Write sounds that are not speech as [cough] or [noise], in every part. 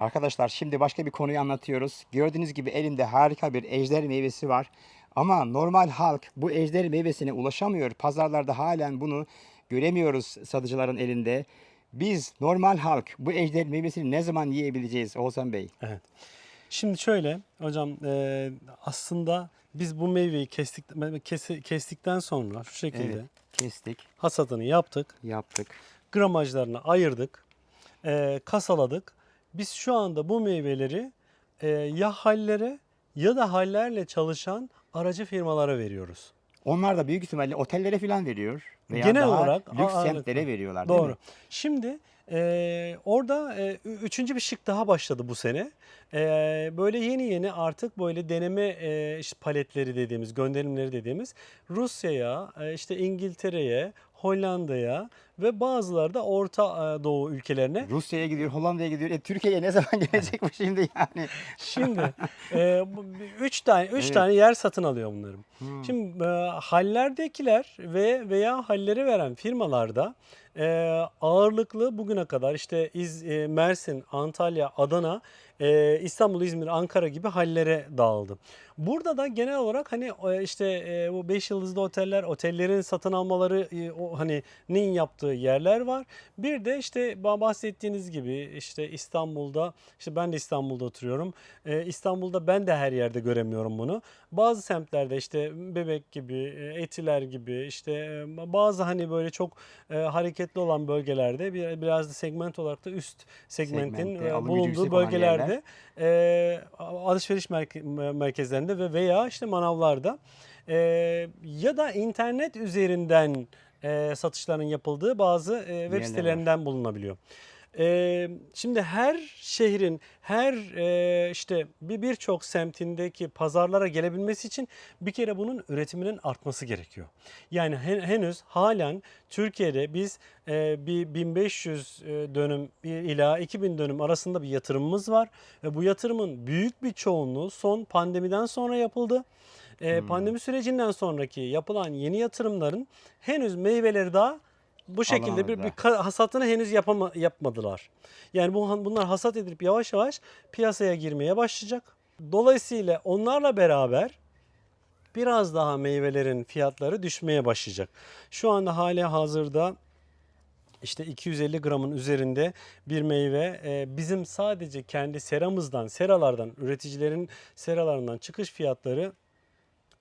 Arkadaşlar şimdi başka bir konuyu anlatıyoruz. Gördüğünüz gibi elimde harika bir ejder meyvesi var. Ama normal halk bu ejder meyvesine ulaşamıyor. Pazarlarda halen bunu göremiyoruz satıcıların elinde. Biz normal halk bu ejder meyvesini ne zaman yiyebileceğiz Oğuzhan Bey? Evet. Şimdi şöyle hocam e, aslında biz bu meyveyi kestik kesi- kestikten sonra şu şekilde Evet. Kestik, hasadını yaptık. yaptık. Gramajlarını ayırdık. e, kasaladık. Biz şu anda bu meyveleri e, ya hallere ya da hallerle çalışan aracı firmalara veriyoruz. Onlar da büyük ihtimalle otellere falan veriyor. Veya Genel daha olarak lüks ağırlıklı. semtlere veriyorlar değil Doğru. mi? Şimdi e, orada e, üçüncü bir şık daha başladı bu sene. E, böyle yeni yeni artık böyle deneme e, işte paletleri dediğimiz, gönderimleri dediğimiz Rusya'ya, e, işte İngiltere'ye, Hollanda'ya ve bazıları da Orta Doğu ülkelerine Rusya'ya gidiyor, Hollanda'ya gidiyor. E, Türkiye'ye ne zaman [laughs] gelecek bu şimdi yani? Şimdi e, üç tane üç Evet. tane yer satın alıyor bunların. Hmm. Şimdi e, hallerdekiler ve veya halleri veren firmalarda e, ağırlıklı bugüne kadar işte İz, e, Mersin, Antalya, Adana, e, İstanbul, İzmir, Ankara gibi hallere dağıldı. Burada da genel olarak hani e, işte e, bu 5 yıldızlı oteller, otellerin satın almaları e, o hani nin yaptığı yerler var. Bir de işte ba- bahsettiğiniz gibi işte İstanbul'da işte ben de İstanbul'da oturuyorum. E, İstanbul'da ben de her yerde göremiyorum bunu. Bazı semtlerde işte Bebek gibi, e, Etiler gibi işte e, bazı hani böyle çok e, hareketli olan bölgelerde bir, biraz da segment olarak da üst segmentin Segmentte, e, alım gücü bulunduğu yüksek olan bölgelerde e, alışveriş merke- merkezlerinde ve veya işte manavlarda e, ya da internet üzerinden e, satışların yapıldığı bazı e, Yerler web var. sitelerinden bulunabiliyor. E, şimdi her şehrin her e, işte bir birçok semtindeki pazarlara gelebilmesi için bir kere bunun üretiminin artması gerekiyor. Yani hen- henüz halen Türkiye'de biz e, bir 1500 e, dönüm ila 2000 dönüm arasında bir yatırımımız var ve bu yatırımın büyük bir çoğunluğu son pandemiden sonra yapıldı. E, Pandemi sürecinden sonraki yapılan yeni yatırımların henüz meyveleri daha bu şekilde bir, bir hasatını henüz yapama, yapmadılar. Yani bu bunlar hasat edilip yavaş yavaş piyasaya girmeye başlayacak. Dolayısıyla onlarla beraber biraz daha meyvelerin fiyatları düşmeye başlayacak. Şu anda hali hazırda işte 250 gramın üzerinde bir meyve e, bizim sadece kendi seramızdan, seralardan, üreticilerin seralarından çıkış fiyatları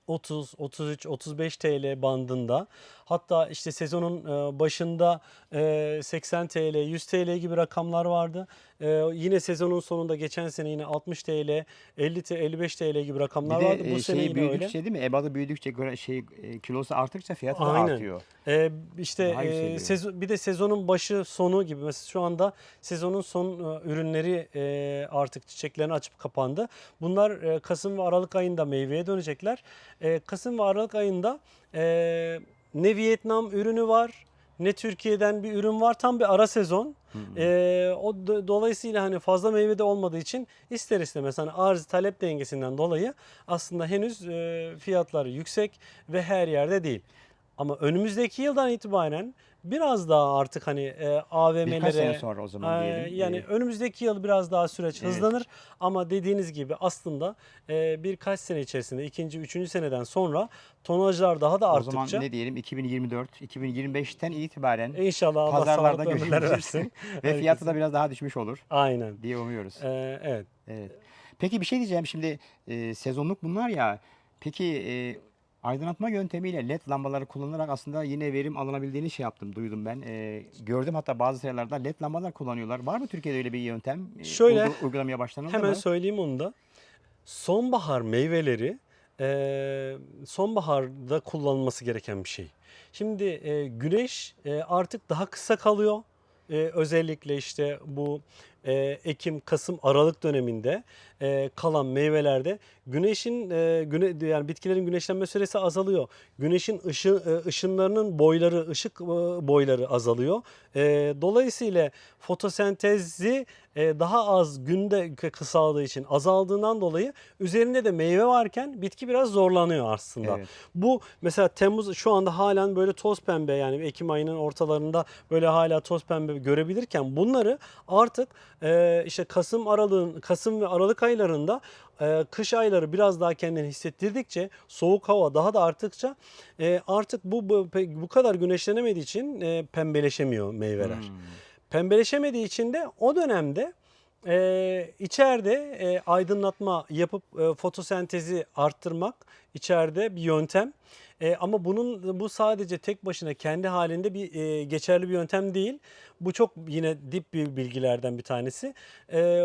30, 33, 35 TL bandında. Hatta işte sezonun e, başında e, 80 TL, 100 TL gibi rakamlar vardı. E, Yine sezonun sonunda geçen sene yine 60 TL, 50 TL, 55 TL gibi rakamlar vardı. e, Bu sene şeyi yine öyle. büyüdükçe değil mi? Ebadı büyüdükçe göre şey e, kilosu arttıkça fiyatı da Aynen. artıyor. Ee, işte e, sezon, bir de sezonun başı sonu gibi mesela şu anda sezonun son e, ürünleri e, artık çiçeklerini açıp kapandı. Bunlar e, Kasım ve Aralık ayında meyveye dönecekler. E, Kasım ve Aralık ayında e, ne Vietnam ürünü var ne Türkiye'den bir ürün var. Tam bir ara sezon. E, o do- dolayısıyla hani fazla meyve de olmadığı için ister istemez hani arz talep dengesinden dolayı aslında henüz e, fiyatları yüksek ve her yerde değil. Ama önümüzdeki yıldan itibaren biraz daha artık hani e, AVM'lere Birkaç sene sonra o zaman e, diyelim. yani E, önümüzdeki yıl biraz daha süreç Evet. hızlanır ama dediğiniz gibi aslında e, birkaç sene içerisinde ikinci, üçüncü seneden sonra tonajlar daha da o arttıkça zaman ne diyelim 2024, 2025'ten itibaren inşallah Allah pazarlarda [laughs] versin. ve fiyatı da biraz daha düşmüş olur Aynen. diye umuyoruz. E, evet. Evet. Peki bir şey diyeceğim şimdi e, sezonluk bunlar ya. Peki e, aydınlatma yöntemiyle led lambaları kullanarak aslında yine verim alınabildiğini şey yaptım, duydum ben. E, gördüm hatta bazı yerlerde led lambalar kullanıyorlar. Var mı Türkiye'de öyle bir yöntem? E, Şöyle, uygu- uygulamaya başlanıldı Hemen mı? söyleyeyim onu da. Sonbahar meyveleri e, sonbaharda kullanılması gereken bir şey. Şimdi e, güneş e, artık daha kısa kalıyor. E, özellikle işte bu e, Ekim, Kasım, Aralık döneminde e, kalan meyvelerde güneşin e, güne, yani bitkilerin güneşlenme süresi azalıyor. Güneşin ışın, e, ışınlarının boyları, ışık e, boyları azalıyor. E, dolayısıyla fotosentezi e, daha az günde kısaldığı için azaldığından dolayı üzerinde de meyve varken bitki biraz zorlanıyor aslında. Evet. Bu mesela Temmuz şu anda halen böyle toz pembe yani Ekim ayının ortalarında böyle hala toz pembe görebilirken bunları artık e, işte Kasım aralığın Kasım ve Aralık aylarında e, kış ayları biraz daha kendini hissettirdikçe soğuk hava daha da arttıkça e, artık bu, bu bu kadar güneşlenemediği için e, pembeleşemiyor meyveler. Hmm. Pembeleşemediği için de o dönemde e, içeride e, aydınlatma yapıp e, fotosentezi arttırmak içeride bir yöntem. E, ama bunun bu sadece tek başına kendi halinde bir e, geçerli bir yöntem değil. Bu çok yine dip bir bilgilerden bir tanesi. E,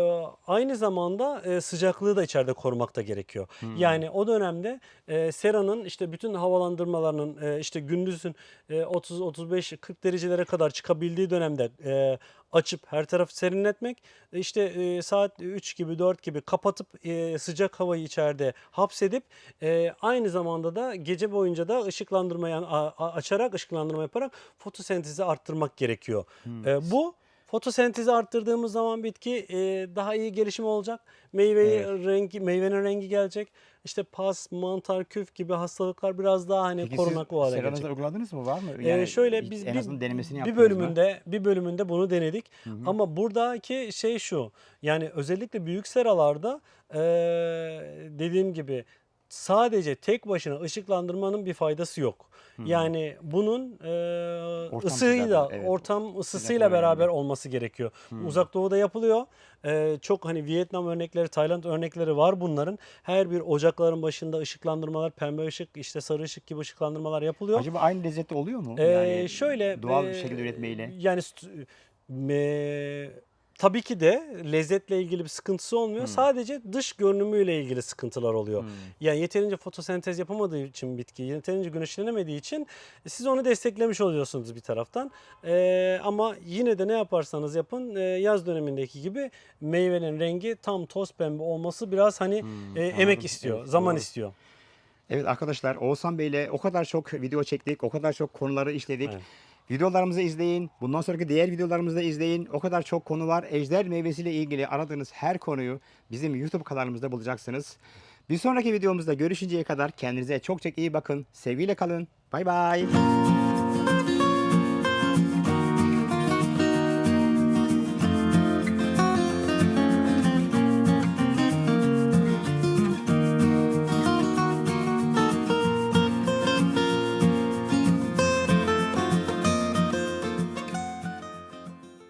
aynı zamanda e, sıcaklığı da içeride korumak da gerekiyor. Yani o dönemde e, seranın işte bütün havalandırmalarının e, işte gündüzün e, 30 35 40 derecelere kadar çıkabildiği dönemde e, açıp her tarafı serinletmek e, işte e, saat 3 gibi 4 gibi kapatıp e, sıcak havayı içeride hapsedip e, aynı zamanda da gece boyunca da ışıklandırmayı açarak ışıklandırma yaparak fotosentezi arttırmak gerekiyor. E, bu Fotosentezi arttırdığımız zaman bitki e, daha iyi gelişim olacak. Meyveyi Evet. rengi meyvenin rengi gelecek. İşte pas, mantar, küf gibi hastalıklar biraz daha hani Peki korunaklı hale siz gelecek. seranızda uyguladınız mı? Var mı? Ee, şöyle hiç biz en bir, azından denemesini bir yaptınız mı? bölümünde bir bölümünde bunu denedik. Hı hı. Ama buradaki şey şu. Yani özellikle büyük seralarda eee, dediğim gibi sadece tek başına ışıklandırmanın bir faydası yok. Yani bunun eee Ortam ısıyla, evet. ortam ısısıyla Sıcaklığı beraber önemli. olması gerekiyor. Uzak Doğu'da yapılıyor. Eee, çok hani Vietnam örnekleri, Tayland örnekleri var bunların. Her bir ocakların başında ışıklandırmalar, pembe ışık, işte sarı ışık gibi ışıklandırmalar yapılıyor. Acaba aynı lezzette oluyor mu? Ee, yani şöyle doğal bir e, şekilde üretmeyle. Yani me- tabii ki de lezzetle ilgili bir sıkıntısı olmuyor. Sadece dış görünümüyle ilgili sıkıntılar oluyor. Hmm. Yani yeterince fotosentez yapamadığı için bitki, yeterince güneşlenemediği için siz onu desteklemiş oluyorsunuz bir taraftan. Ee, ama yine de ne yaparsanız yapın e, yaz dönemindeki gibi meyvenin rengi tam toz pembe olması biraz hani e, emek anladım. istiyor, Evet, zaman doğru. istiyor. Evet arkadaşlar Oğuzhan Bey ile o kadar çok video çektik, o kadar çok konuları işledik. Evet. Videolarımızı izleyin. Bundan sonraki diğer videolarımızı da izleyin. O kadar çok konu var. Ejder meyvesiyle ilgili aradığınız her konuyu bizim YouTube kanalımızda bulacaksınız. Bir sonraki videomuzda görüşünceye kadar kendinize çok çok iyi bakın. Sevgiyle kalın. Bay bay.